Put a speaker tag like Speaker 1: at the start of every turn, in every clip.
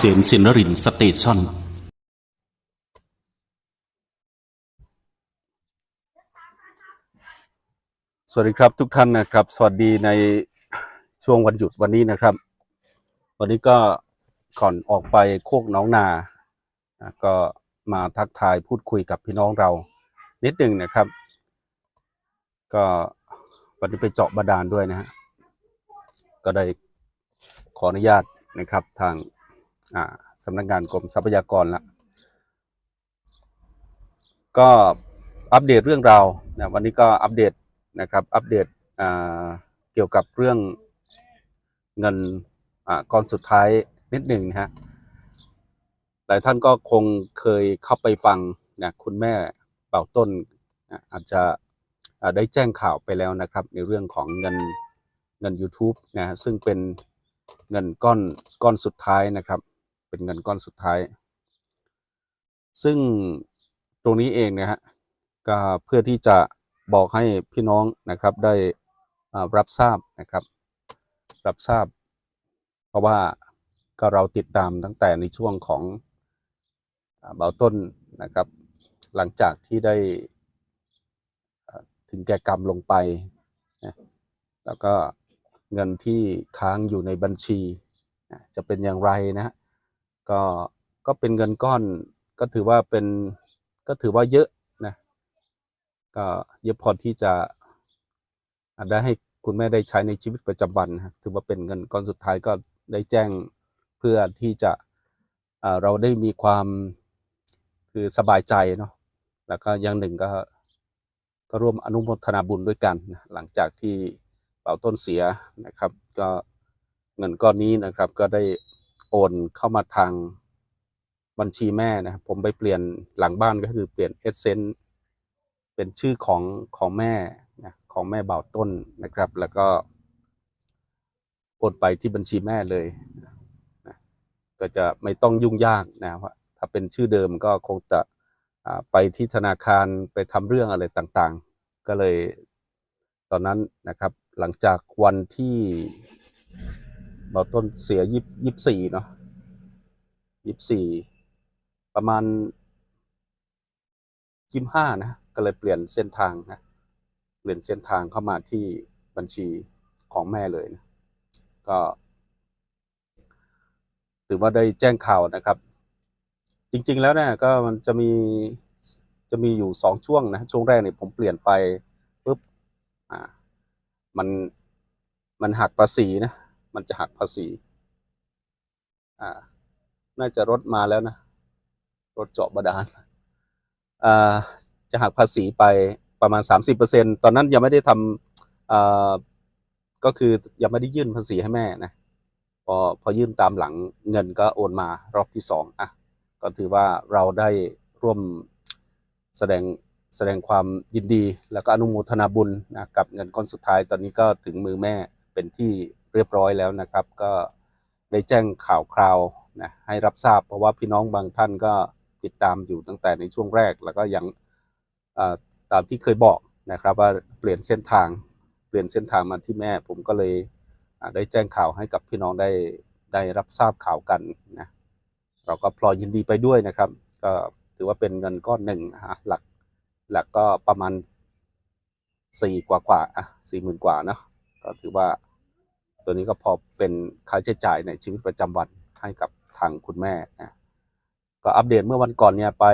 Speaker 1: เสียนสินรินสเตชัน
Speaker 2: สวัสดีครับทุกท่านนะครับ สวัสดีในช่วงวันหยุดวันนี้นะครับ วันนี้ก็ก่อนออกไปโคกหน้องนา ก็มาทักทายพูดคุยกับพี่น้องเรานิดหนึ่งนะครับ ก็วันนี้ไปเจาะบาดาลด้วยนะฮะก็ได้ขออนุญาตนะครับทาง อ่าสำนักงานกรมทรัพยากรละก็อัปเดตเรื่องราวนะวันนี้ก็อัปเดตนะครับ อัปเดตอ่าเกี่ยวกับเรื่องเงินอ่าก้อนสุดท้ายนิดหนึ่งนะฮะหลายท่านก็คงเคยเข้าไปฟังนะคุณแม่เป่าต้นนะอาจจะได้แจ้งข่าวไปแล้วนะครับ ในเรื่องของเงินเงิน u t u b e นะฮะซึ่งเป็นเงินก้อนก้อนสุดท้ายนะครับ เป็นเงินก้อนสุดท้าย ซึ่งตรงนี้เองนะฮะก็เพื่อที่จะบอกให้พี่น้องนะครับได้รับทราบนะครับ รับทราบ เพราะว่าก็เราติดตามตั้งแต่ในช่วงของเบาต้นนะครับ หลังจากที่ได้ถึงแก่กรรมลงไปนะแล้วก็เงินที่ค้างอยู่ในบัญชี จะเป็นอย่างไรนะฮะ ก็ก็เป็นเงินก้อน ก็ถือว่าเป็นก็ถือว่าเยอะนะก็เยอะพอที่จะได้ให้คุณแม่ได้ใช้ในชีวิตประจำวันนะถือว่าเป็นเงินก้อนสุดท้ายก็ได้แจ้งเพื่อที่จะเราได้มีความคือสบายใจเนาะแล้วก็อย่างหนึ่งก็ก็ร่วมอนุโมทนาบุญด้วยกันนะหลังจากที่เป่าต้นเสียนะครับ ก็เงินก้อนนี้นะครับก็ได้ โอนเข้ามาทางบัญชีแม่นะครับผมไปเปลี่ยนหลังบ้านก็คือเปลี่ยนเอเซนเป็นชื่อของของแม่นะของแม่บ่าวต้นนะครับ แล้วก็โอนไปที่บัญชีแม่เลยนะก็จะไม่ต้องยุ่งยากนะว่าถ้าเป็นชื่อเดิมก็คงจะไปที่ธนาคารไปทำเรื่องอะไรต่างๆ ก็เลยตอนนั้นนะครับหลังจากวันที่ เบาต้นเสียยี่ยี่สี่เนาะยี่สี่ประมาณยี่ห้านะก็เลยเปลี่ยนเส้นทางนะเปลี่ยนเส้นทางเข้ามาที่บัญชีของแม่เลยนะก็ถือว่าได้แจ้งข่าวนะครับ จริง ๆ แล้วเนี่ยก็มันจะมีจะมีอยู่สองช่วงนะช่วงแรกเนี่ยผมเปลี่ยนไปปุ๊บอ่ามันมันหักภาษีนะ มันจะหักภาษี อ่า น่าจะรถมาแล้วนะ รถเจาะบาดาล อ่า จะหักภาษีไปประมาณสามสิบเปอร์เซ็นตอนนั้นยังไม่ได้ทำอ่าก็คือยังไม่ได้ยื่นภาษีให้แม่นะ พอพอยื่นตามหลังเงินก็โอนมารอบที่สองอะ ก็ถือว่าเราได้ร่วมแสดงแสดงความยินดีแล้วก็อนุโมทนาบุญนะกับเงินก้อนสุดท้ายตอนนี้ก็ถึงมือแม่เป็นที่เรียบร้อยแล้วนะครับ ก็ได้แจ้งข่าวคราวนะให้รับทราบ เพราะว่าพี่น้องบางท่านก็ติดตามอยู่ตั้งแต่ในช่วงแรก แล้วก็ยังตามที่เคยบอกนะครับ ว่าเปลี่ยนเส้นทางเปลี่ยนเส้นทางมาที่แม่ ผมก็เลยได้แจ้งข่าวให้กับพี่น้องได้ได้รับทราบข่าวกันนะเราก็พลอยยินดีไปด้วยนะครับ ก็ถือว่าเป็นเงินก้อนหนึ่งนะฮะหลักหลักก็ประมาณสี่กว่ากว่าอะสี่หมื่นกว่าเนาะก็ถือว่า ตัวนี้ก็พอเป็นค่าใช้จ่ายในชีวิตประจำวันให้กับทางคุณแม่นะก็อัปเดตเมื่อวันก่อนเนี่ยไป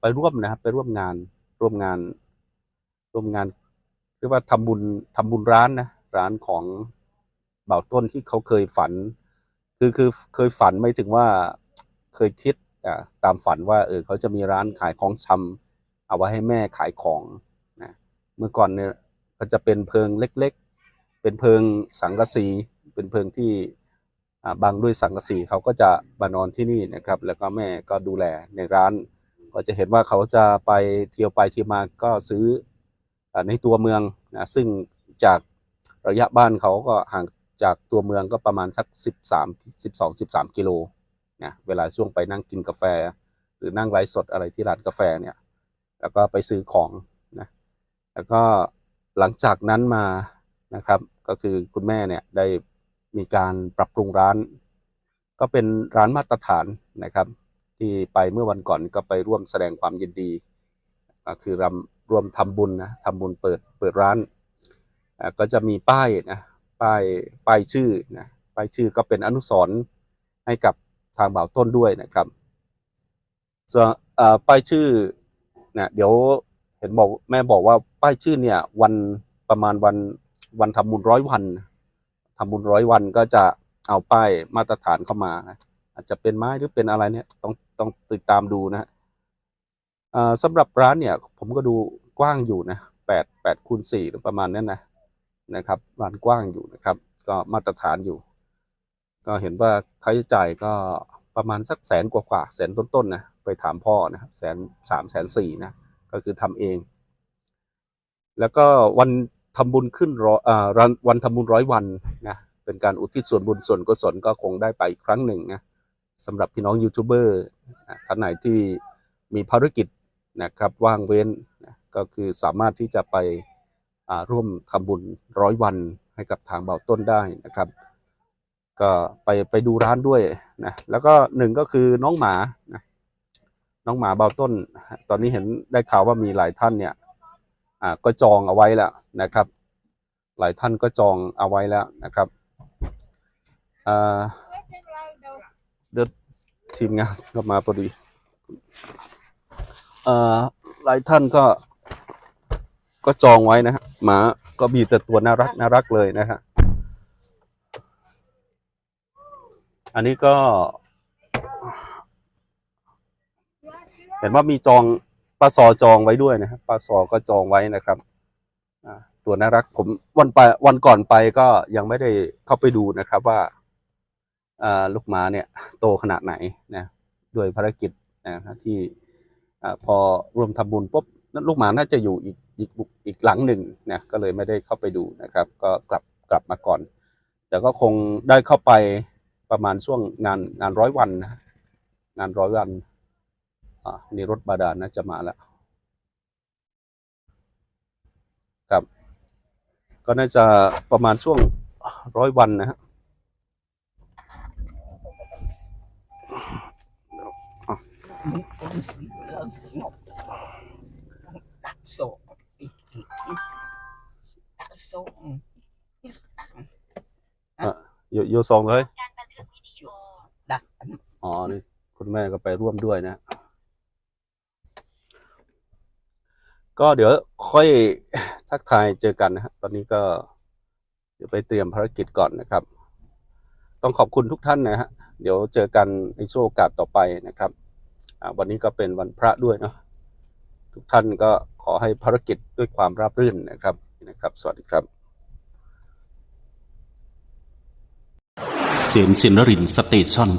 Speaker 2: ไปร่วมนะครับไปร่วมงานร่วมงานร่วมงานเรียกว่าทำบุญทำบุญร้านนะร้านของเบาต้นที่เขาเคยฝัน คือคือเคยฝันไม่ถึงว่าเคยคิดอ่าตามฝันว่าเออเขาจะมีร้านขายของชำเอาไว้ให้แม่ขายของนะเมื่อก่อนเนี่ยก็จะเป็นเพิงเล็ก เป็นเพิงสังกะสี เป็นเพิงที่อ่าบังด้วยสังกะสีเขาก็จะมานอนที่นี่นะครับ แล้วก็แม่ก็ดูแลในร้าน ก็จะเห็นว่าเขาจะไปเที่ยวไปเที่ยวมาก็ซื้อในตัวเมืองนะซึ่งจากระยะบ้านเขาก็ห่างจากตัวเมืองก็ประมาณสักสิบสามสิบสองสิบสามกิโลนะเวลาช่วงไปนั่งกินกาแฟ หรือนั่งไลฟ์สดอะไรที่ร้านกาแฟเนี่ยแล้วก็ไปซื้อของนะแล้วก็หลังจากนั้นมานะครับ ก็คือคุณแม่เนี่ยได้มีการปรับปรุงร้าน ก็เป็นร้านมาตรฐานนะครับ ที่ไปเมื่อวันก่อนก็ไปร่วมแสดงความยินดีก็คือรำรวมทำบุญนะทำบุญเปิดเปิดร้านก็จะมีป้ายนะป้ายป้ายชื่อนะป้ายชื่อก็เป็นอนุสรณ์ให้กับทางบ่าวต้นด้วยนะครับส่วนอ่อป้ายชื่อนะเดี๋ยวเห็นบอกแม่บอกว่าป้ายชื่อเนี่ยวันประมาณวัน วันทำบุญร้อยวันทำบุญร้อยวันก็จะเอาป้ายมาตรฐานเข้ามานะอาจจะเป็นไม้หรือเป็นอะไรเนี่ยต้องต้องติดตามดูนะฮะสำหรับร้านเนี่ย ผมก็ดูกว้างอยู่นะแปดแปดคูณสี่หรือประมาณนั้นนะนะครับร้านกว้างอยู่นะครับ ก็มาตรฐานอยู่ ก็เห็นว่าค่าใช้จ่ายก็ประมาณสักแสนกว่ากว่าแสนต้นๆนะไปถามพ่อนะครับแสนสามแสนสี่นะก็คือทำเอง แล้วก็วัน ทำบุญขึ้นร้อยอ่าวันวันทำบุญร้อยวันนะเป็นการอุทิศส่วนบุญส่วนกุศลก็คงได้ไปอีกครั้งหนึ่งนะสำหรับพี่น้องยูทูบเบอร์ท่านไหนที่มีภารกิจนะครับว่างเว้นนะก็คือสามารถที่จะไปร่วมทำบุญร้อยวันให้กับทางเบาต้นได้นะครับ ก็ไปไปดูร้านด้วยนะแล้วก็หนึ่งก็คือน้องหมานะน้องหมาเบาต้น ตอนนี้เห็นได้ข่าวว่ามีหลายท่านเนี่ย อ่าก็จองเอาไว้แล้วนะครับ หลายท่านก็จองเอาไว้แล้วนะครับอ่าเดี๋ยวทีมงานก็มาพอดีอ่อหลายท่านก็ ก็จองไว้นะฮะหมาก็มีแต่ตัวน่ารักน่ารักเลยนะฮะอันนี้ก็ เห็นว่ามีจอง ปลาซอจองไว้ด้วยนะครับปลาซอก็จองไว้นะครับตัวน่ารักผมวันไปวันก่อนไปก็ยังไม่ได้เข้าไปดูนะครับว่าลูกหมาเนี่ยโตขนาดไหนนะด้วยภารกิจนะที่พอรวมทำบุญปุ๊บลูกหมาน่าจะอยู่อีกอีกอีกหลังหนึ่งนะก็เลยไม่ได้เข้าไปดูนะครับ ก็กลับกลับมาก่อน แต่ก็คงได้เข้าไปประมาณช่วงงานงานร้อยวันนะงานร้อยวัน อ่านี่รถบาดาลนะจะมาแล้วครับ ก็น่าจะประมาณช่วงร้อยวันนะฮะ
Speaker 3: đặt sổ đặt sổ
Speaker 2: โยโยซองเลย
Speaker 3: đặt
Speaker 2: อ๋อ นี่คุณแม่ก็ไปร่วมด้วยนะ ก็เดี๋ยวค่อยทักทายเจอกันนะฮะตอนนี้ก็เดี๋ยวไปเตรียมภารกิจก่อนนะครับ ต้องขอบคุณทุกท่านนะฮะเดี๋ยวเจอกันในช่วงโอกาสต่อไปนะครับวันนี้ก็เป็นวันพระด้วยเนาะทุกท่านก็ขอให้ภารกิจด้วยความราบรื่นนะครับนะครับ สวัสดีครับ
Speaker 1: เสียนสินนรินสเตชัน